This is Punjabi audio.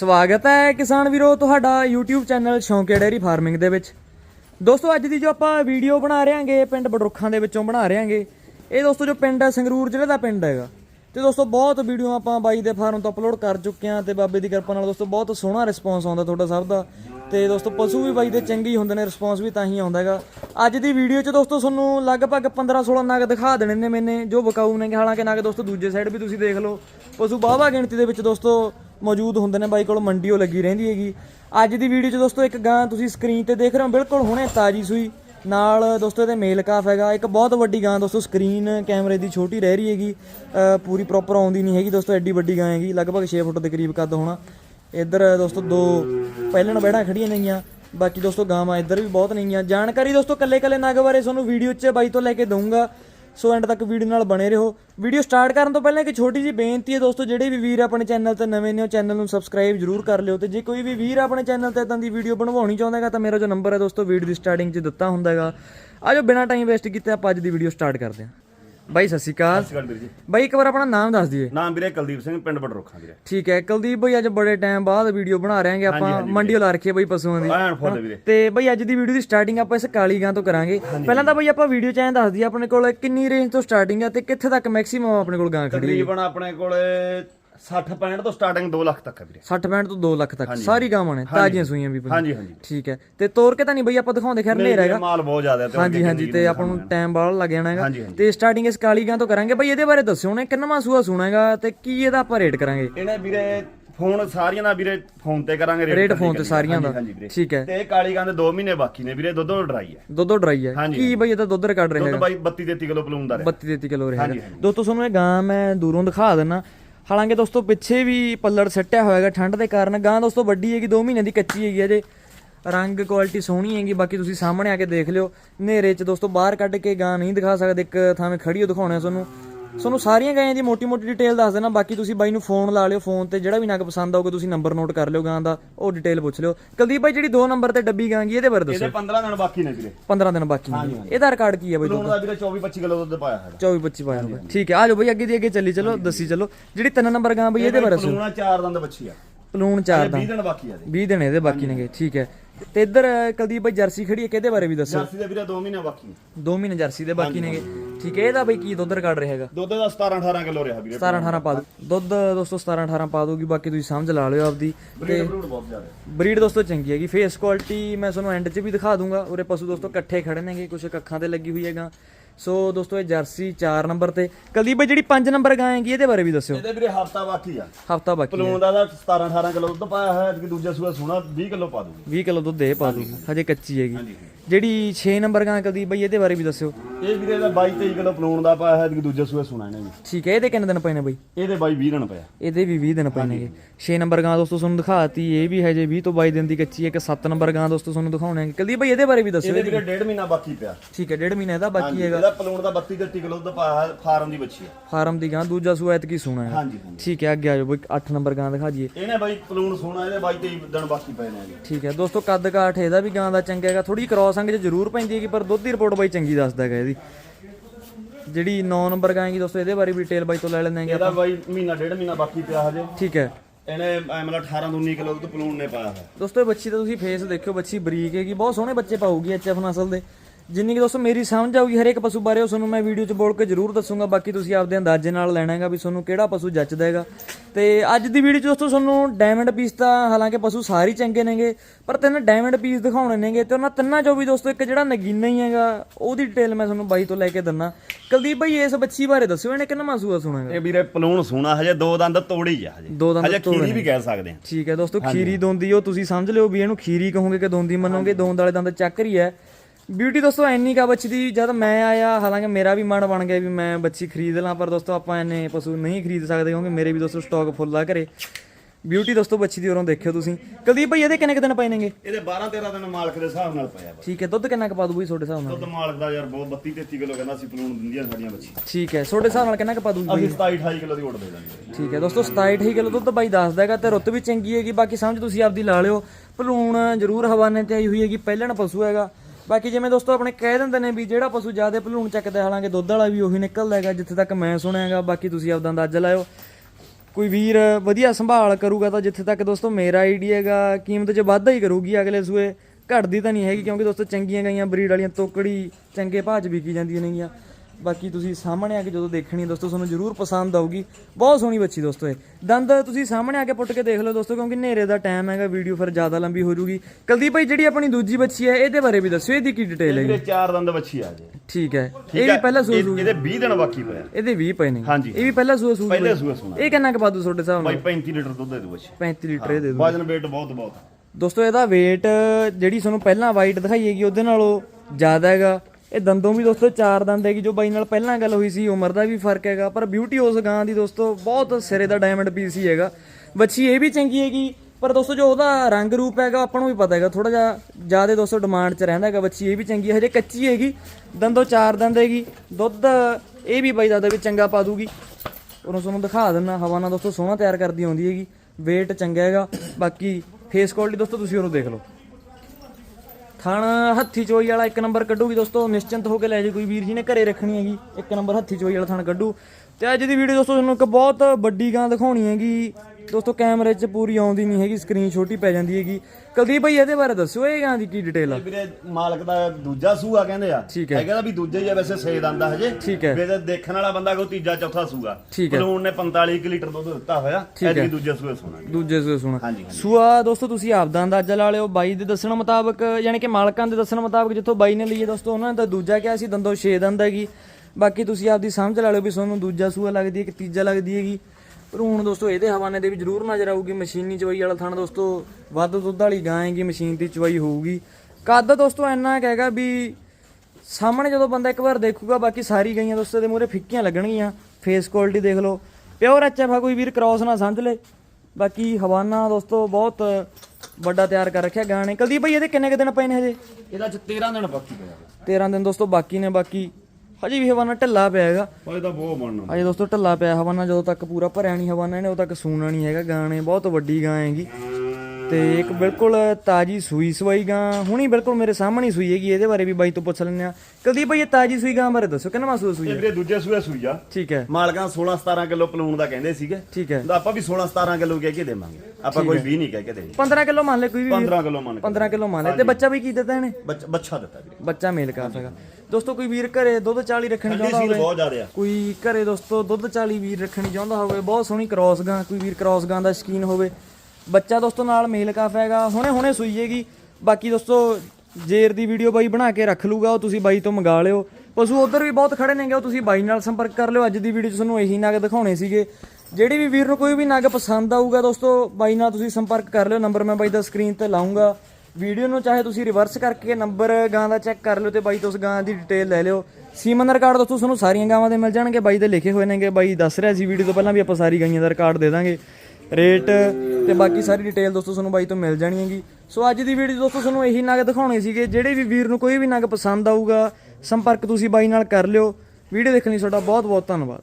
ਸਵਾਗਤ ਹੈ ਕਿਸਾਨ ਵੀਰੋ, ਤੁਹਾਡਾ YouTube channel Shaunkia dairy farming ਦੇ ਵਿੱਚ। ਦੋਸਤੋ, ਅੱਜ ਦੀ ਜੋ ਆਪਾਂ ਵੀਡੀਓ ਬਣਾ ਰਹੇ ਹਾਂਗੇ ਪਿੰਡ ਬਡਰੁੱਖਾਂ ਦੇ ਵਿੱਚੋਂ ਬਣਾ ਰਹੇ ਹਾਂਗੇ ਇਹ ਦੋਸਤੋ, ਜੋ ਪਿੰਡ ਹੈ, ਸੰਗਰੂਰ ਜ਼ਿਲ੍ਹੇ ਦਾ ਪਿੰਡ ਹੈਗਾ। ਤੇ ਦੋਸਤੋ, ਬਹੁਤ ਵੀਡੀਓ ਆਪਾਂ ਬਾਈ ਦੇ ਫਾਰਮ ਤੋਂ ਅਪਲੋਡ ਕਰ ਚੁੱਕੇ ਹਾਂ ਤੇ ਬਾਬੇ ਦੀ ਕਿਰਪਾ ਨਾਲ ਦੋਸਤੋ, ਬਹੁਤ ਸੋਹਣਾ ਰਿਸਪੌਂਸ ਆਉਂਦਾ ਤੁਹਾਡਾ ਸਭ ਦਾ। ਤੇ ਦੋਸਤੋ, ਪਸ਼ੂ ਵੀ ਬਾਈ ਦੇ ਚੰਗੀ ਹੁੰਦੇ ਨੇ ਰਿਸਪੌਂਸ ਵੀ ਤਾਂ ਹੀ ਆਉਂਦਾ ਹੈਗਾ। ਅੱਜ ਦੀ ਵੀਡੀਓ 'ਚ ਦੋਸਤੋ, ਤੁਹਾਨੂੰ ਲਗਭਗ 15 16 ਨਗ ਦਿਖਾ ਦੇਣੇ ਨੇ ਮੈਨੇ, ਜੋ ਬਕਾਊ ਨੇ ਹਾਲਾਂਕਿ ਨਗ ਦੋਸਤੋ, ਦੂਜੇ ਸਾਈਡ ਵੀ ਤੁਸੀਂ ਦੇਖ ਲਓ। ਪਸ਼ੂ ਬਾਵਾ ਗਿਣਤੀ ਦੇ ਵਿੱਚ ਦੋਸਤੋ ਮੌਜੂਦ ਹੁੰਦੇ ਨੇ ਬਾਈ ਕੋਲ ਮੰਡੀਓ ਲੱਗੀ ਰਹਿੰਦੀ ਹੈਗੀ। ਅੱਜ ਦੀ ਵੀਡੀਓ 'ਚ ਦੋਸਤੋ ਇੱਕ ਗਾਂ ਤੁਸੀਂ ਸਕਰੀਨ ਤੇ ਦੇਖ ਰਹੇ ਹੋ, ਬਿਲਕੁਲ ਹੁਣੇ ਤਾਜੀ ਸੂਈ। ਨਾਲ ਦੋਸਤੋ ਇਹਦੇ ਮੇਲ ਕਾਫ ਹੈਗਾ, ਇੱਕ ਬਹੁਤ ਵੱਡੀ ਗਾਂ ਦੋਸਤੋ ਸਕਰੀਨ ਕੈਮਰੇ ਦੀ ਛੋਟੀ ਰਹਿ ਰਹੀ ਹੈਗੀ। ਪੂਰੀ ਪ੍ਰੋਪਰ ਆਉਂਦੀ ਨਹੀਂ ਹੈਗੀ ਦੋਸਤੋ, ਐਡੀ ਵੱਡੀ ਗਾਂ ਹੈਗੀ, ਲਗਭਗ 6 ਫੁੱਟ ਦੇ ਕਰੀਬ ਕੱਦ ਹੋਣਾ। ਇੱਧਰ ਦੋਸਤੋ ਦੋ ਪਹਿਲਣ ਬੈੜਾਂ ਖੜੀਆਂ ਨੇਗੀਆਂ, ਬਾਕੀ ਦੋਸਤੋ ਗਾਵਾਂ ਇੱਧਰ ਵੀ ਬਹੁਤ ਨੇਗੀਆਂ। ਜਾਣਕਾਰੀ ਦੋਸਤੋ ਕੱਲੇ ਕੱਲੇ ਨਗ ਬਾਰੇ ਤੁਹਾਨੂੰ ਵੀਡੀਓ 'ਚ ਬਾਈ ਤੋਂ ਲੈ ਕੇ ਦਊਂਗਾ। ਸੋ ਐਂਡ ਤੱਕ ਵੀਡੀਓ ਨਾਲ ਬਣੇ ਰਹੋ। ਵੀਡੀਓ ਸਟਾਰਟ ਕਰਨ ਤੋਂ ਪਹਿਲਾਂ ਇੱਕ ਛੋਟੀ ਜੀ ਬੇਨਤੀ ਹੈ ਦੋਸਤੋ, ਜਿਹੜੇ ਵੀ ਵੀਰ ਆਪਣੇ ਚੈਨਲ ਤੇ ਨਵੇਂ ਨੇ, ਉਹ ਚੈਨਲ ਨੂੰ ਸਬਸਕ੍ਰਾਈਬ ਜਰੂਰ ਕਰ ਲਿਓ ਤੇ ਜੇ ਕੋਈ ਵੀ ਵੀਰ ਆਪਣੇ ਚੈਨਲ ਤੇ ਇਦਾਂ ਦੀ ਵੀਡੀਓ ਬਣਵਾਉਣੀ ਚਾਹੁੰਦਾ ਹੈਗਾ, ਤਾਂ ਮੇਰਾ ਜੋ ਨੰਬਰ ਹੈ ਦੋਸਤੋ ਵੀਡੀਓ ਦੀ ਸਟਾਰਟਿੰਗ 'ਚ ਦਿੱਤਾ ਹੁੰਦਾ ਹੈਗਾ। ਆਜੋ, ਬਿਨਾਂ ਟਾਈਮ ਵੇਸਟ ਕੀਤੇ ਆਪਾਂ ਅੱਜ ਦੀ ਵੀਡੀਓ ਸਟਾਰਟ ਕਰਦੇ ਹਾਂ। ਬਾਈ ਸਤਿ ਸ਼੍ਰੀ ਅਕਾਲ। ਗੱਲ ਵੀਰ ਜੀ। ਬਾਈ ਇੱਕ ਵਾਰ ਆਪਣਾ ਨਾਮ ਦੱਸ ਦਈਏ। ਨਾਮ ਵੀਰੇ ਕੁਲਦੀਪ ਸਿੰਘ ਪਿੰਡ ਬਡਰੋਖਾਂ ਵੀਰੇ। ਠੀਕ ਹੈ ਕੁਲਦੀਪ ਬਾਈ ਅੱਜ ਬੜੇ ਟਾਈਮ ਬਾਅਦ ਵੀਡੀਓ ਬਣਾ ਰਹੇ ਹਾਂਗੇ ਆਪਾਂ। ਮੰਡੀ ਲਾ ਰੱਖੀ ਹੈ ਬਾਈ ਪਸ਼ੂਆਂ ਦੀ। ਐਨ ਫੁੱਲ ਵੀਰੇ। ਤੇ ਬਈ ਅੱਜ ਦੀ ਵੀਡੀਓ ਦੀ ਸਟਾਰਟਿੰਗ ਆਪਾਂ ਇਸ ਕਾਲੀ ਗਾਂ ਤੋਂ ਕਰਾਂਗੇ। ਪਹਿਲਾਂ ਤਾਂ ਬਈ ਆਪਾਂ ਵੀਡੀਓ ਚ ਐਂ ਦੱਸ ਦਈਏ ਆਪਣੇ ਕੋਲ ਕਿੰਨੀ ਰੇਂਜ ਤੋਂ ਸਟਾਰਟਿੰਗ ਹੈ ਤੇ ਕਿੱਥੇ ਤੱਕ ਮੈਕਸਿਮਮ ਆਪਣੇ ਕੋਲ ਗਾਂ ਖੜੀ ਤਕਰੀਬਨ ਆਪਣੇ ਕੋਲੇ 60 65 ਤੋਂ ਸਟਾਰਟਿੰਗ 2 ਲੱਖ ਤੱਕ ਹੈ ਵੀਰੇ। 60 65 ਤੋਂ 2 ਲੱਖ ਤੱਕ ਸਾਰੀ ਗਾਵਾਂ ਨੇ ਤਾਜ਼ੀਆਂ ਸੂਈਆਂ ਵੀ ਪਈਆਂ। ਹਾਂਜੀ ਹਾਂਜੀ। ਠੀਕ ਹੈ। ਤੇ ਤੋਰ ਕੇ ਤਾਂ ਨਹੀਂ ਬਈ ਆਪਾਂ ਦਿਖਾਉਂਦੇ ਖੈਰ ਨੇਰਾ ਹੈਗਾ। ਮਾਲ ਬਹੁਤ ਜ਼ਿਆਦਾ ਤੇ ਹਾਂਜੀ ਹਾਂਜੀ ਤੇ ਆਪਾਂ ਨੂੰ ਟਾਈਮ ਬਾਹਲਾ ਲੱਗ ਜਾਣਾ ਹੈਗਾ। ਹਾਂਜੀ, ਹਾਂਜੀ। ਤੇ ਸਟਾਰਟਿੰਗ ਇਸ ਕਾਲੀ ਗਾਂ ਤੋਂ ਕਰਾਂਗੇ। ਬਈ ਇਹਦੇ ਬਾਰੇ ਦੱਸਿਓ ਨੇ ਕਿੰਨਵਾਂ ਸੂਆ ਸੁਣਾਗਾ ਤੇ ਕੀ ਇਹਦਾ ਆਪਾਂ ਰੇਟ ਕਰਾਂਗੇ? ਇਹਨੇ ਵੀਰੇ ਫੋਨ ਸਾਰੀਆਂ ਦਾ ਵੀਰੇ ਫੋਨ ਤੇ ਕਰਾਂਗੇ ਰੇਟ ਕਰਨੀ ਫੋਨ ਤੇ। ਸਾਰੀਆਂ ਦਾ। ਹਾਂਜੀ, ਹਾਂਜੀ ਵੀਰੇ। ਠੀਕ ਹੈ। ਤੇ ਇਹ ਕਾਲੀ ਗਾਂ ਦੇ 2 ਮਹੀਨੇ ਬਾਕੀ ਨੇ ਵੀਰੇ ਦੁੱਧ ਡਰਾਈ ਹੈ। ਦੁੱਧੋ ਡਰਾਈ ਹੈ। ਹਾਂਜੀ, ਕੀ ਬਈ ਇਹਦਾ ਦੁੱਧ ਰਿਕਾਰਡ ਰਿਹਾ ਦੁੱਧ ਬਾਈ 32 33 ਕਿਲੋ ਪਲੂਮ ਦਾ ਰਿਹਾ। 32 33 ਕਿਲੋ ਰਹੇਗਾ ਹਾਂਜੀ, ਹਾਂਜੀ। ਦੋਸਤੋ ਤੁਹਾਨੂੰ ਇਹ ਗਾਂ ਮੈਂ ਦੂਰੋਂ ਦਿਖਾ ਦਿੰਨਾ। ਹਾਲਾਂਕਿ ਦੋਸਤੋ, ਪਿੱਛੇ ਵੀ ਪੱਲੜ ਸੱਟਿਆ ਹੋਇਆ ਹੈਗਾ ਠੰਡ ਦੇ ਕਾਰਨ। ਗਾਂ ਦੋਸਤੋ, ਵੱਡੀ ਹੈਗੀ 2 ਮਹੀਨੇ ਦੀ ਕੱਚੀ ਹੈਗੀ ਅਜੇ ਰੰਗ ਕੁਆਲਿਟੀ ਸੋਹਣੀ ਹੈਗੀ, ਬਾਕੀ ਤੁਸੀਂ ਸਾਹਮਣੇ ਆ ਕੇ ਦੇਖ ਲਿਓ। ਹਨੇਰੇ 'ਚ ਦੋਸਤੋ, ਬਾਹਰ ਕੱਢ ਕੇ ਗਾਂ ਨਹੀਂ ਦਿਖਾ ਸਕਦੇ, ਇੱਕ ਥਾਵੇਂ ਖੜੀ ਹੋ ਦਿਖਾਉਣਾ ਤੁਹਾਨੂੰ। ਤੁਹਾਨੂੰ ਸਾਰੀਆਂ ਗਾਂ ਦੀ ਮੋਟੀ ਮੋਟੀ ਡਿਟੇਲ ਦੱਸ ਦੇਣਾ ਬਾਕੀ ਤੁਸੀਂ ਬਾਈ ਨੂੰ ਫੋਨ ਲਾ ਲਿਓ ਫੋਨ ਤੇ ਜਿਹੜਾ ਵੀ ਨਗ ਪਸੰਦ ਆਊਗਾ ਤੁਸੀਂ ਨੰਬਰ ਨੋਟ ਕਰ ਲਿਓ ਗਾਂ ਦਾ ਉਹ ਡਿਟੇਲ ਪੁੱਛ ਲਿਓ। ਕੁਲਦੀਪ ਬਾਈ ਜਿਹੜੀ 2 ਨੰਬਰ ਤੇ ਡੱਬੀ ਗਾਂ ਗਈ ਇਹਦੇ ਬਾਰੇ ਦੱਸੋ। ਇਹਦੇ 15 ਦਿਨ ਬਾਕੀ ਨੇ ਵੀਰੇ। 15 ਦਿਨ ਬਾਕੀ ਨੇ ਇਹਦਾ ਰਿਕਾਰਡ ਕੀ ਹੈ ਬਾਈ ਪਲੂਮ ਦਾ ਵੀਰੇ 24 25 ਕਿਲੋ ਦੁੱਧ ਪਾਇਆ ਹੈਗਾ। 24 25 ਪਾਇਆ ਹੋਇਆ ਠੀਕ ਹੈ ਆ ਜਾਓ ਬਈ ਅੱਗੇ ਦੀ ਅੱਗੇ ਚੱਲੀ ਚਲੋ ਦੱਸੀ ਚਲੋ। ਜਿਹੜੀ ਤਿੰਨ ਨੰਬਰ ਗਾਂ ਬਈ ਇਹਦੇ ਬਾਰੇ ਦੱਸੋ। ਪਲੂਣਾ ਚਾਰ ਦੰਦ ਬੱਚੀ ਆ। ਪਲੂਣ ਚਾਰ ਦਾ 20 ਦਿਨ ਬਾਕੀ ਆ ਦੇ 20 ਦਿਨ ਇਹਦੇ ਬਾਕੀ ਨੇਗੇ ਠੀਕ ਹੈ। ਤੇ ਇੱਧਰ ਕੁਲਦੀਪ ਬਾਈ ਜਰਸੀ ਖੜੀ ਹੈ ਕਿਹਦੇ ਬਾਰੇ ਵੀ ਦੱਸੋ? ਜਰਸੀ ਦੇ ਵੀਰੇ 2 ਮਹੀਨੇ ਬਾਕੀ ਨੇ। 2 ਮਹੀਨੇ ਜਰਸੀ ਦੇ ਬਾਕੀ ਨੇਗੇ। ਠੀਕ ਹੈ ਇਹਦਾ ਬਈ ਕੀ ਦੁੱਧ ਰਿਕਾਰਡ ਰਹੇਗਾ ਦੁੱਧ ਦਾ 17 18 ਕਿਲੋ ਰਿਹਾ ਵੀਰੇ। 17 18 ਪਾ ਦੋ ਦੁੱਧ ਦੋਸਤੋ 17 18 ਪਾ ਦੋਗੀ ਬਾਕੀ ਤੁਸੀਂ ਸਮਝ ਲਾ ਲਿਓ ਆਪਦੀ। ਬਰੀਡ ਬਰੂਡ ਬਹੁਤ ਜ਼ਿਆਦਾ ਬਰੀਡ ਦੋਸਤੋ ਚੰਗੀ ਹੈਗੀ। ਫੇਸ ਕੁਆਲਿਟੀ ਮੈਂ ਤੁਹਾਨੂੰ ਐਂਡ 'ਚ ਵੀ ਦਿਖਾ ਦੂੰਗਾ। ਉਰੇ ਪਸ਼ੂ ਦੋਸਤੋ ਇਕੱਠੇ ਖੜੇ ਨੇਗੇ ਕੁਝ ਅੱਖਾਂ ਤੇ ਲੱਗੀ ਹੋਈ ਹੈਗਾ। ਸੋ ਦੋਸਤੋ ਇਹ ਜਰਸੀ 4 ਨੰਬਰ ਤੇ। ਕੁਲਦੀਪ ਬਾਈ ਜਿਹੜੀ 5 ਨੰਬਰ ਗਾਂ ਹੈਗੀ ਇਹਦੇ ਬਾਰੇ ਵੀ ਦੱਸਿਓ। ਇਹਦੇ ਵੀਰੇ ਹਫਤਾ ਬਾਕੀ ਆ। ਹਫਤਾ ਬਾਕੀ ਹੈ। ਪਲੂਨ ਦਾ ਤਾਂ 17 18 ਕਿਲੋ ਦੁੱਧ ਪਾਇਆ ਹੋਇਆ ਕਿ ਦੂਜਾ ਸੂਆ ਸੋਨਾ 20 ਕਿਲੋ ਪਾ ਦੂਗੀ। 20 ਕਿਲੋ ਦੁੱਧ ਇਹ ਪਾ ਦੂਗੀ। ਹਜੇ। ਕੱਚੀ ਹੈਗੀ। ਜਿਹੜੀ 6 ਨੰਬਰ ਗਾਂ ਕਦੀ ਬਈ ਇਹਦੇ ਬਾਰੇ ਵੀ ਦੱਸਿਓ। ਇਹ ਵੀਰੇ ਦਾ 22 23 ਕਿਲੋ ਪਲੂਨ ਦਾ ਪਾਇਆ ਹੋਇਆ ਕਿ ਦੂਜਾ ਸੂਆ ਸੋਨਾ ਇਹਨੇ ਵੀ। ਠੀਕ ਹੈ ਇਹਦੇ ਕਿੰਨੇ ਦਿਨ ਪਏ ਨੇ ਬਈ? ਇਹਦੇ ਬਾਈ 20 ਦਿਨ ਪਿਆ ਇਹਦੇ ਵੀ 20 ਦਿਨ ਪਏ ਨੇਗੇ 6 ਨੰਬਰ ਗਾਂ ਦੋਸਤੋ ਤੁਹਾਨੂੰ ਦਿਖਾਤੀ ਇਹ ਵੀ ਹੈ ਜੇ 20 ਤੋਂ 22 ਦਿਨ ਦੀ ਕੱਚੀ ਹੈ ਇੱਕ 7 ਨੰਬਰ ਗਾਂ ਦੋਸਤੋ ਤੁਹਾਨੂੰ ਦਿਖਾਉਣੇ ਹੈ ਕਦੀ ਬਈ ਇਹਦੇ ਬਾਰੇ ਵੀ ਦੱਸਿਓ ਇਹਦੇ ਵੀਰੇ ਡੇਢ ਮਹੀਨਾ ਬਾਕੀ ਪਿਆ। ਠੀਕ ਹੈ ਡੇਢ ਮਹੀਨੇ ਦਾ ਬਾਕੀ ਹੈਗਾ। ਇਹਦਾ ਪਲੂਨ ਦਾ 32 33 ਕਿਲੋ ਦੁੱਧ ਪਾਇਆ ਹੋਇਆ ਫਾਰਮ ਦੀ ਬੱਚੀ ਆ। ਫਾਰਮ ਦੀ ਗਾਂ ਦੂਜਾ ਸੂਆ ਐਤਕੀ ਸੋਣਾ ਹੈ। ਹਾਂਜੀ ਠੀਕ ਹੈ ਅੱਗੇ ਆ ਜਾਓ ਬਈ 8 ਨੰਬਰ ਗਾਂ ਦਿਖਾ ਦਈਏ। ਇਹਨੇ ਬਾਈ ਪਲੂਨ ਸੋਨਾ ਇਹਦੇ 22 23 ਦਿਨ ਬਾਕੀ ਪਏ ਨੇ ਜੀ ਠੀਕ ਹੈ ਦੋਸਤੋ ਕੱਦ ਕਾਠ ਇਹਦਾ ਵੀ ਗਾਂ ਦਾ ਚੰਗਾ ਹੈਗਾ। ਥੋੜੀ ਕ੍ਰੋਸ ਅੰਗ 'ਚ ਜ਼ਰੂਰ ਪੈਂਦੀ ਹੈਗੀ ਪਰ ਦੁੱਧ ਦੀ ਰਿਪੋਰਟ ਬਾਈ ਚੰਗੀ ਦੱਸਦਾ ਹੈਗਾ ਇਹਦੀ ਜਿਹੜੀ 9 ਨੰਬਰ ਗਾਂ ਹੈਗੀ ਦੋਸਤੋ ਇਹਦੇ ਬਾਰੇ ਵੀ ਡਿਟੇਲ ਬਾਈ ਤੋਂ ਲੈ ਲੈਂਦੇ ਇਹਦਾ ਬਾਈ ਮਹੀਨਾ ਡੇਢ ਮਹੀਨਾ ਬਾਕੀ ਪਿਆ ਹਜੇ। ਠੀਕ ਹੈ। ਇਹਨੇ ਮਤਲਬ 18 19 ਕਿਲੋ ਦੁੱਧ ਪਲੂਨ ਨੇ ਪਾਇਆ ਹੋਇਆ ਦੋਸਤੋ ਇਹ ਬੱਚੀ ਦਾ ਤੁਸੀਂ ਫੇਸ ਦੇਖਿਓ ਬੱਚੀ ਬਰੀਕ ਹੈਗੀ ਬਹੁਤ ਸੋਹਣੇ ਬੱਚੇ ਪਾਊਗੀ ਐਚਐਫ ਨਸਲ ਦੇ। ਜਿੰਨੀ ਕਿ ਦੋਸਤੋ ਮੇਰੀ ਸਮਝ ਆਊਗੀ ਹਰੇਕ ਪਸ਼ੂ ਬਾਰੇ ਉਹ ਤੁਹਾਨੂੰ ਮੈਂ ਵੀਡੀਓ 'ਚ ਬੋਲ ਕੇ ਜ਼ਰੂਰ ਦੱਸੂਗਾ। ਬਾਕੀ ਤੁਸੀਂ ਆਪਦੇ ਅੰਦਾਜ਼ੇ ਨਾਲ ਲੈਣਾ ਹੈਗਾ ਵੀ ਤੁਹਾਨੂੰ ਕਿਹੜਾ ਪਸ਼ੂ ਜੱਚਦਾ ਹੈਗਾ। ਤੇ ਅੱਜ ਦੀ ਵੀਡੀਓ 'ਚ ਦੋਸਤੋ ਤੁਹਾਨੂੰ ਡਾਇਮੰਡ ਪੀਸ ਤਾਂ ਹਾਲਾਂਕਿ ਪਸ਼ੂ ਸਾਰੇ ਹੀ ਚੰਗੇ ਨੇਗੇ ਪਰ ਤਿੰਨ ਡਾਇਮੰਡ ਪੀਸ ਦਿਖਾਉਣੇ ਨੇਗੇ ਤੇ ਉਹਨਾਂ ਤਿੰਨਾਂ 'ਚੋਂ ਵੀ ਦੋਸਤੋ ਇੱਕ ਜਿਹੜਾ ਨਗੀਨਾ ਹੀ ਹੈਗਾ ਉਹਦੀ ਡਿਟੇਲ ਮੈਂ ਤੁਹਾਨੂੰ ਬਾਈ ਤੋਂ ਲੈ ਕੇ ਦਿੰਨਾ। ਕੁਲਦੀਪ ਭਾਈ ਇਸ ਬੱਚੀ ਬਾਰੇ ਦੱਸਿਓ ਇਹਨੇ ਕਿੰਨਾ ਮਾਸੂਆ ਸੁਣਾਗਾ? ਇਹ ਵੀਰੇ ਪਲੂਨ ਸੋਨਾ ਹਜੇ ਦੋ ਦੰਦ ਤੋੜੀ ਆ ਹਜੇ। ਦੋ ਦੰਦ ਹਜੇ ਖੀਰੀ ਵੀ ਕਹਿ ਸਕਦੇ ਆ। ਠੀਕ ਹੈ ਦੋਸਤੋ ਖੀਰੀ ਦੋਂਦੀ ਉਹ ਤੁਸੀਂ ਸਮਝ ਲਿਓ ਵੀ ਇਹਨੂੰ ਖੀਰੀ ਕਹੋਗੇ ਕਿ ਦੋਂਦੀ ਮੰਨੋਗੇ ਦੋਂਦ ਵਾਲੇ ਦੰਦ ਚੱਕ ਰਹੀ ਹੈ। ਬਿਊਟੀ ਦੋਸਤੋ ਐਨੀ ਕਾ ਬੱਚੀ ਦੀ ਜਦ ਮੈਂ ਆਇਆ ਹਾਲਾਂਕਿ ਮੇਰਾ ਵੀ ਮਨ ਬਣ ਗਿਆ ਵੀ ਮੈਂ ਬੱਚੀ ਖਰੀਦ ਲਾਂ ਪਰ ਦੋਸਤੋ ਆਪਾਂ ਇੰਨੇ ਪਸ਼ੂ ਨਹੀਂ ਖਰੀਦ ਸਕਦੇ ਕਿਉਂਕਿ ਮੇਰੇ ਵੀ ਦੋਸਤੋ ਸਟਾਕ ਫੁੱਲ ਆ ਘਰੇ। ਬਿਊਟੀ ਦੋਸਤੋ ਬੱਚੀ ਦੀ ਉਰੋਂ ਦੇਖਿਓ ਤੁਸੀਂ। ਕੁਲਦੀਪ ਭਾਈ ਇਹਦੇ ਕਿੰਨੇ ਕੁ ਦਿਨ ਪਏ ਨੇਗੇ? ਇਹਦੇ 12 13 ਦਿਨ ਮਾਲਕ ਦੇ ਹਿਸਾਬ ਨਾਲ ਪਿਆ ਵਾ। ਠੀਕ ਹੈ ਦੁੱਧ ਕਿੰਨਾ ਕੁ ਪਾ ਦੂ ਬਈ ਤੁਹਾਡੇ ਹਿਸਾਬ ਨਾਲ? ਦੁੱਧ ਮਾਲਕ ਦਾ ਯਾਰ ਬਹੁਤ 32 33 ਕਿਲੋ ਕਹਿੰਦਾ ਸੀ ਪਲੂਨ ਦਿੰਦੀਆਂ ਸਾਡੀਆਂ ਬੱਚੀਆਂ। ਠੀਕ ਹੈ ਤੁਹਾਡੇ ਹਿਸਾਬ ਨਾਲ ਕਿੰਨਾ ਕੁ ਪਾ ਦੂਗੀ ਅਸੀਂ 27 28 ਕਿਲੋ ਦੀ ਉੱਡ ਦੇ ਦਾਂਗੇ। ਠੀਕ ਹੈ ਦੋਸਤੋ 27 28 ਕਿਲੋ ਦੁੱਧ ਬਾਈ ਦੱਸਦਾ ਹੈਗਾ ਤੇ ਰੁੱਤ ਵੀ ਚੰਗੀ ਹੈਗੀ ਬਾਕੀ ਸਮਝ ਤੁਸੀਂ ਆਪਦੀ ਲਾ ਲਿਓ। ਭਲੂਣ ਜ਼ਰੂਰ ਹਵਾਨੇ ਤੇ ਆਈ ਹੋਈ ਹੈਗੀ ਪਹਿਲਣ ਪਸ਼ੂ ਹੈਗਾ। ਬਾਕੀ ਜਿਵੇਂ ਦੋਸਤੋ ਆਪਣੇ ਕਹਿ ਦਿੰਦੇ ਨੇ ਵੀ ਜਿਹੜਾ ਪਸ਼ੂ ਜ਼ਿਆਦਾ ਭਲੂਣ ਚੱਕਦਾ, ਹਾਲਾਂਕਿ ਦੁੱਧ ਵਾਲਾ ਵੀ ਉਹੀ ਨਿਕਲਦਾ ਹੈਗਾ, ਜਿੱਥੇ ਤੱਕ ਮੈਂ ਸੁਣਿਆ ਹੈਗਾ ਬਾਕੀ ਤੁਸੀਂ ਆਪਦਾ ਅੰਦਾਜ਼ਾ ਲਾਇਓ। ਕੋਈ ਵੀਰ ਵਧੀਆ ਸੰਭਾਲ ਕਰੂਗਾ ਤਾਂ ਜਿੱਥੇ ਤੱਕ ਦੋਸਤੋ ਮੇਰਾ ਆਈਡੀਆ ਹੈਗਾ, ਕੀਮਤ 'ਚ ਵਾਧਾ ਹੀ ਕਰੂਗੀ ਅਗਲੇ ਸੂਏ। ਘਟਦੀ ਤਾਂ ਨਹੀਂ ਹੈਗੀ, ਕਿਉਂਕਿ ਦੋਸਤੋ ਚੰਗੀਆਂ ਗਈਆਂ, ਬਰੀਡ ਵਾਲੀਆਂ ਤੋਕੜੀ ਚੰਗੇ ਭਾਅ 'ਚ ਵਿਕੀ ਜਾਂਦੀਆਂ ਨੇਗੀਆਂ। ਬਾਕੀ ਤੁਸੀਂ ਸਾਹਮਣੇ ਆ ਕੇ ਜਦੋਂ ਦੇਖਣੀ ਹੈ ਦੋਸਤੋ ਤੁਹਾਨੂੰ ਜ਼ਰੂਰ ਪਸੰਦ ਆਊਗੀ। ਬਹੁਤ ਸੋਹਣੀ ਬੱਚੀ ਦੋਸਤੋ ਇਹ। ਦੰਦ ਤੁਸੀਂ ਸਾਹਮਣੇ ਆ ਕੇ ਪੁੱਟ ਕੇ ਦੇਖ ਲਓ ਦੋਸਤੋ ਕਿਉਂਕਿ ਹਨੇਰੇ ਦਾ ਟਾਈਮ ਹੈਗਾ ਵੀਡੀਓ ਫਿਰ ਜ਼ਿਆਦਾ ਲੰਬੀ ਹੋ ਜੂਗੀ। ਕੁਲਦੀਪ ਭਾਈ ਜਿਹੜੀ ਆਪਣੀ ਦੂਜੀ ਬੱਚੀ ਹੈ ਇਹਦੇ ਬਾਰੇ ਵੀ ਦੱਸਿਓ ਇਹਦੀ ਕੀ ਡਿਟੇਲ ਹੈ ਵੀਰੇ ਚਾਰ ਦੰਦ ਬੱਚੀ ਆ ਜੇ। ਠੀਕ ਹੈ। ਇਹ ਵੀ? ਪਹਿਲਾਂ ਸੂਆ ਇਹ- ਸੂ ਇਹਦੇ 20 ਦਿਨ ਬਾਕੀ ਪਿਆ ਇਹਦੇ 20 ਪਏ ਨੇ। ਹਾਂਜੀ। ਇਹ ਵੀ ਪਹਿਲਾਂ ਸੂਆ ਸੂ ਪਹਿਲੇ ਸੂਆ ਸੂਣਾ ਇਹ ਕਿੰਨਾ ਕੁ ਪਾਦੂ ਤੁਹਾਡੇ ਹਿਸਾਬ ਨਾਲ? 35 ਲੀਟਰ ਦੁੱਧ ਦੇ ਦੂ ਬੱਚੀ। 35 ਲੀਟਰ ਇਹ ਦੇ ਦੂ ਵਜਨ weight ਬਹੁਤ ਬਹੁਤ ਦੋਸਤੋ ਇਹਦਾ weight ਜਿਹੜੀ ਤੁਹਾਨੂੰ ਪਹਿਲਾਂ ਵਾਈਟ ਦਿਖਾਈ ਹੈਗੀ ਉਹਦੇ ਨਾਲੋਂ ਜ਼ਿਆਦਾ ਹੈਗਾ। ਇਹ ਦੰਦੋਂ ਵੀ ਦੋਸਤੋ ਚਾਰ ਦੰਦ ਹੈਗੀ, ਜੋ ਬਾਈ ਨਾਲ ਪਹਿਲਾਂ ਗੱਲ ਹੋਈ ਸੀ, ਉਮਰ ਦਾ ਵੀ ਫ਼ਰਕ ਹੈਗਾ, ਪਰ ਬਿਊਟੀ ਉਸ ਗਾਂ ਦੀ ਦੋਸਤੋ, ਬਹੁਤ ਸਿਰੇ ਦਾ ਡਾਇਮੰਡ ਪੀਸ ਹੀ ਹੈਗਾ। ਵੱਛੀ ਇਹ ਵੀ ਚੰਗੀ ਹੈਗੀ, ਪਰ ਦੋਸਤੋ ਜੋ ਉਹਦਾ ਰੰਗ ਰੂਪ ਹੈਗਾ, ਆਪਾਂ ਨੂੰ ਵੀ ਪਤਾ ਹੈਗਾ ਥੋੜਾ ਜਿਹਾ ਜ਼ਿਆਦਾ ਦੋਸਤੋ ਡਿਮਾਂਡ 'ਚ ਰਹਿੰਦਾ ਹੈਗਾ ਬੱਚੀ ਇਹ ਵੀ ਚੰਗੀ ਹਜੇ ਕੱਚੀ ਹੈਗੀ, ਦੰਦੋਂ ਚਾਰ ਦੰਦ ਹੈਗੀ, ਦੁੱਧ ਇਹ ਵੀ ਬਾਈ ਦਾਦਾ ਵੀ ਚੰਗਾ ਪਾ ਦੂਗੀ। ਉਹਨੂੰ ਤੁਹਾਨੂੰ ਦਿਖਾ ਦਿੰਨਾ ਹਵਾ ਨਾਲ ਦੋਸਤੋ ਸੋਹਣਾ ਤਿਆਰ ਕਰਦੀ ਆਉਂਦੀ ਹੈਗੀ, weight ਚੰਗਾ ਹੈਗਾ, ਬਾਕੀ ਫੇਸ ਕੁਆਲਿਟੀ ਦੋਸਤੋ ਤੁਸੀਂ ਉਹਨੂੰ ਦੇਖ ਲਓ। ਥਣ ਹੱਥੀ ਚੋਈ ਵਾਲਾ ਇੱਕ ਨੰਬਰ ਕੱਢੂਗੀ ਦੋਸਤੋ, ਨਿਸ਼ਚਿੰਤ ਹੋ ਕੇ ਲੈ ਜੇ ਕੋਈ ਵੀਰ ਜੀ ਨੇ ਘਰੇ ਰੱਖਣੀ ਹੈਗੀ, ਇੱਕ ਨੰਬਰ ਹੱਥੀ ਚੋਈ ਵਾਲਾ ਥਣ ਕੱਢੂ। ਤੇ ਅੱਜ ਦੀ ਵੀਡੀਓ ਦੋਸਤੋ ਤੁਹਾਨੂੰ ਇੱਕ ਬਹੁਤ ਵੱਡੀ ਗਾਂ ਦਿਖਾਉਣੀ ਹੈਗੀ। ਦੋਸਤੋ ਕੈਮਰੇ 'ਚ ਪੂਰੀ ਆਉਂਦੀ ਨਹੀਂ ਹੈਗੀ ਸਕਰੀਨ ਛੋਟੀ ਪੈ ਜਾਂਦੀ ਹੈਗੀ। ਕੁਲਦੀਪ ਭਾਈ ਇਹਦੇ ਬਾਰੇ ਦੱਸਿਓ ਇਹ ਗਾਂ ਦੀ ਕੀ ਡਿਟੇਲ ਆ? ਵੀਰੇ ਮਾਲਕ ਦਾ ਦੂਜਾ ਸੂਆ ਕਹਿੰਦੇ ਆ। ਠੀਕ ਹੈ। ਇਹ ਕਹਿੰਦਾ ਵੀ ਦੂਜਾ ਹੀ ਆ ਵੈਸੇ ਸੇ ਦੰਦ ਆ ਹਜੇ। ਠੀਕ ਹੈ। ਵੀ ਇਹਦਾ ਦੇਖਣ ਵਾਲਾ ਬੰਦਾ ਕੋ ਤੀਜਾ ਚੌਥਾ ਸੂਆ। ਠੀਕ ਹੈ। ਬਲੂਨ ਨੇ 45 ਕੁ ਲੀਟਰ ਦੁੱਧ ਦਿੱਤਾ ਹੋਇਆ। ਐਤਕੀ ਦੂਜੇ ਸੂਏ ਸੋਣਾ ਦੂਜੇ ਸੂਏ ਸੁਣਾ। ਸੂਆ ਦੋਸਤੋ ਤੁਸੀਂ ਆਪਦਾ ਅੰਦਾਜ਼ਾ ਲਾ ਲਿਓ। ਬਾਈ ਦੇ ਦੱਸਣ ਮੁਤਾਬਕ ਯਾਨੀ ਕਿ ਮਾਲਕਾਂ ਦੇ ਦੱਸਣ ਮੁਤਾਬਕ ਜਿੱਥੋਂ ਬਾਈ ਨੇ ਲਈਏ ਦੋਸਤੋ ਉਹਨਾਂ ਨੇ ਤਾਂ ਦੂਜਾ ਕਿਹਾ ਸੀ ਦੰਦੋਂ 6 ਦੰਦ ਹੈਗੀ। ਬਾਕੀ ਤੁਸੀਂ ਆਪਦੀ ਸਮਝ ਲਾ ਲਿਓ ਵੀ ਤੁਹਾਨੂੰ ਦੂਜਾ ਸੂਆ ਲੱਗਦੀ ਹੈ ਕਿ ਤੀਜਾ ਲੱਗਦੀ ਹੈਗੀ। ਪਰ ਹੁਣ ਦੋਸਤੋ ਇਹਦੇ ਹਵਾਨੇ ਦੇ ਵੀ ਜ਼ਰੂਰ ਨਜ਼ਰ ਆਊਗੀ ਮਸ਼ੀਨੀ ਚਵਾਈ ਵਾਲਾ ਥਣ ਦੋਸਤੋ। ਵੱਧ ਦੁੱਧ ਵਾਲੀ ਗਾਂ ਹੈਗੀ ਮਸ਼ੀਨ ਦੀ ਚਵਾਈ ਹੋਊਗੀ। ਕੱਦ ਦੋਸਤੋ ਇੰਨਾ ਕੁ ਹੈਗਾ ਵੀ ਸਾਹਮਣੇ ਜਦੋਂ ਬੰਦਾ ਇੱਕ ਵਾਰ ਦੇਖੂਗਾ ਬਾਕੀ ਸਾਰੀ ਗਈਆਂ ਦੋਸਤੋ ਦੇ ਮੂਹਰੇ ਫਿੱਕੀਆਂ ਲੱਗਣਗੀਆਂ। ਫੇਸ ਕੁਆਲਿਟੀ ਦੇਖ ਲਓ। ਪਿਓਰ ਐਚਐਫ ਆ ਕੋਈ ਵੀਰ ਕ੍ਰਾਸ ਨਾ ਸਮਝ ਲੇ। ਬਾਕੀ ਹਵਾਨਾ ਦੋਸਤੋ ਬਹੁਤ ਵੱਡਾ ਤਿਆਰ ਕਰ ਰੱਖਿਆ ਗਾਣੇ ਕੁਲਦੀਪ ਭਾਈ ਇਹਦੇ ਕਿੰਨੇ ਕੁ ਦਿਨ ਪਏ ਨੇ ਹਜੇ? ਇਹਦਾ ਚ 13 ਦਿਨ ਬਾਕੀ ਪਿਆ 13 ਦਿਨ ਦੋਸਤੋ ਬਾਕੀ ਨੇ ਬਾਕੀ ਹਜੇ ਵੀ ਹਵਾਨਾ ਢਿੱਲਾ ਪਿਆ ਹੈਗਾ। ਭਾਈ ਤਾਂ ਬਹੁਤ ਬਣਨਾ ਅਜੇ ਦੋਸਤੋ ਢਿੱਲਾ ਪਿਆ ਹਵਾਨਾ ਜਦੋਂ ਤੱਕ ਪੂਰਾ ਭਰਿਆ ਨਹੀਂ ਹਵਾਨਾ ਇਹਨੇ ਉਦੋਂ ਤੱਕ ਸੂਣਾ ਨਹੀਂ ਹੈਗਾ ਗਾਣੇ ਬਹੁਤ ਵੱਡੀ ਗਾਂ ਹੈਗੀ। ਤੇ ਇੱਕ ਬਿਲਕੁਲ ਤਾਜੀ ਸੂਈ ਸਵਾਈ ਗਾਂ ਹੁਣੀ ਬਿਲਕੁਲ ਮੇਰੇ ਸਾਹਮਣੇ ਸੂਈ ਹੈਗੀ ਇਹਦੇ ਬਾਰੇ ਵੀ ਬਾਈ ਤੋਂ ਪੁੱਛ ਲੈਂਦੇ ਆ ਕੁਲਦੀਪ ਭਾਈ ਇਹ ਤਾਜੀ ਸੂਈ ਗਾਂ ਬਾਰੇ ਦੱਸੋ ਕਿੰਨਾ ਸੂਈ ਸੂਈ ਹੈ? ਵੀਰੇ ਦੂਜੇ ਸੂਏ ਸੂਈ ਆ। ਠੀਕ ਹੈ। ਮਾਲਕਾਂ 16 17 ਕਿਲੋ ਪਲੂਣ ਦਾ ਕਹਿੰਦੇ ਸੀਗੇ। ਠੀਕ ਹੈ। ਤਾਂ ਆਪਾਂ ਵੀ 16 17 ਕਿਲੋ ਕਹਿ ਕੇ ਦੇਵਾਂਗੇ। ਆਪਾਂ ਕੋਈ 20 ਨਹੀਂ ਕਹਿ ਕੇ ਦੇਣੀ। 15 ਕਿਲੋ ਮੰਨ ਲੈ ਕੋਈ ਵੀ। 15 ਕਿਲੋ ਮੰਨ ਕੇ 15 ਕਿਲੋ ਮੰਨ ਲੈ। ਤੇ ਬੱਚਾ ਵੀ ਕੀ ਦਿੱਤਾ ਇਹਨੇ? ਬੱਚ- ਦਿੱਤਾ ਵੀਰੇ। ਬੱਚਾ ਮੇਲ ਕਾਫ ਹੈਗਾ ਦੋਸਤੋ ਕੋਈ ਵੀਰ ਘਰੇ ਦੁੱਧ 40 ਰੱਖਣੀ ਠੰਡੀ ਚਾਹੁੰਦਾ ਸੀਲ ਹੋਵੇ ਬਹੁਤ ਜ਼ਿਆਦਾ ਆ ਕੋਈ ਘਰੇ ਦੋਸਤੋ ਦੁੱਧ 40 ਵੀਰ ਰੱਖਣੀ ਚਾਹੁੰਦਾ ਹੋਵੇ ਬਹੁਤ ਸੋਹਣੀ ਕ੍ਰਾਸ ਗਾਂ ਕੋਈ ਵੀਰ ਕ੍ਰਾਸ ਗਾਂ ਦਾ ਸ਼ਕੀਨ ਹੋਵੇ। ਬੱਚਾ ਦੋਸਤੋ ਨਾਲ ਮੇਲ ਕਾਫ ਹੈਗਾ ਹੁਣੇ ਹੁਣੇ ਸੂਈਏਗੀ। ਬਾਕੀ ਦੋਸਤੋ ਜੇਰ ਦੀ ਵੀਡੀਓ ਬਾਈ ਬਣਾ ਕੇ ਰੱਖ ਲੂਗਾ ਉਹ ਤੁਸੀਂ ਬਾਈ ਤੋਂ ਮੰਗਾ ਲਿਓ। ਪਸ਼ੂ ਉਧਰ ਵੀ ਬਹੁਤ ਖੜੇ ਨੇਗੇ ਉਹ ਤੁਸੀਂ ਬਾਈ ਨਾਲ ਸੰਪਰਕ ਕਰ ਲਿਓ। ਅੱਜ ਦੀ ਵੀਡੀਓ 'ਚ ਤੁਹਾਨੂੰ ਇਹੀ ਨਗ ਦਿਖਾਉਣੇ ਸੀਗੇ। ਜਿਹੜੀ ਵੀ ਵੀਰ ਨੂੰ ਕੋਈ ਵੀ ਨਗ ਪਸੰਦ ਆਊਗਾ ਦੋਸਤੋ ਬਾਈ ਨਾਲ ਤੁਸੀਂ ਸੰਪਰਕ ਕਰ ਲਿਓ। ਨੰਬਰ ਮੈਂ ਬਾਈ ਦਾ ਸਕਰੀਨ ਤੇ ਲਾਉਂਗਾ ਵੀਡੀਓ ਨੂੰ ਚਾਹੇ ਤੁਸੀਂ ਰਿਵਰਸ ਕਰਕੇ ਨੰਬਰ ਗਾਂ ਦਾ ਚੈੱਕ ਕਰ ਲਿਓ ਤੇ ਬਾਈ ਤੋਂ ਉਸ ਗਾਂ ਦੀ ਡਿਟੇਲ ਲੈ ਲਿਓ। ਸੀਮਨ ਰਿਕਾਰਡ ਦੋਸਤੋ ਤੁਹਾਨੂੰ ਸਾਰੀਆਂ ਗਾਵਾਂ ਦੇ ਮਿਲ ਜਾਣਗੇ। ਬਾਈ ਦੇ ਲਿਖੇ ਹੋਏ ਨੇਗੇ। ਬਾਈ ਦੱਸ ਰਿਹਾ ਸੀ ਵੀਡੀਓ ਤੋਂ ਪਹਿਲਾਂ ਵੀ ਆਪਾਂ ਸਾਰੀ ਗਾਈਆਂ ਦਾ ਰਿਕਾਰਡ ਦੇ ਦਾਂਗੇ। ਰੇਟ ਤੇ ਬਾਕੀ ਸਾਰੀ ਡਿਟੇਲ ਦੋਸਤੋ ਤੁਹਾਨੂੰ ਬਾਈ ਤੋਂ ਮਿਲ ਜਾਣੀ ਹੈਗੀ ਸੋ ਅੱਜ ਦੀ ਵੀਡੀਓ ਦੋਸਤੋ ਤੁਹਾਨੂੰ ਇਹੀ ਨਗ ਦਿਖਾਉਣੇ ਸੀਗੇ। ਜਿਹੜੇ ਵੀ ਵੀਰ ਨੂੰ ਕੋਈ ਵੀ ਨਗ ਪਸੰਦ ਆਊਗਾ, ਸੰਪਰਕ ਤੁਸੀਂ ਬਾਈ ਨਾਲ ਕਰ ਲਿਓ। ਵੀਡੀਓ ਦੇਖਣ ਲਈ ਤੁਹਾਡਾ ਬਹੁਤ ਬਹੁਤ ਧੰਨਵਾਦ।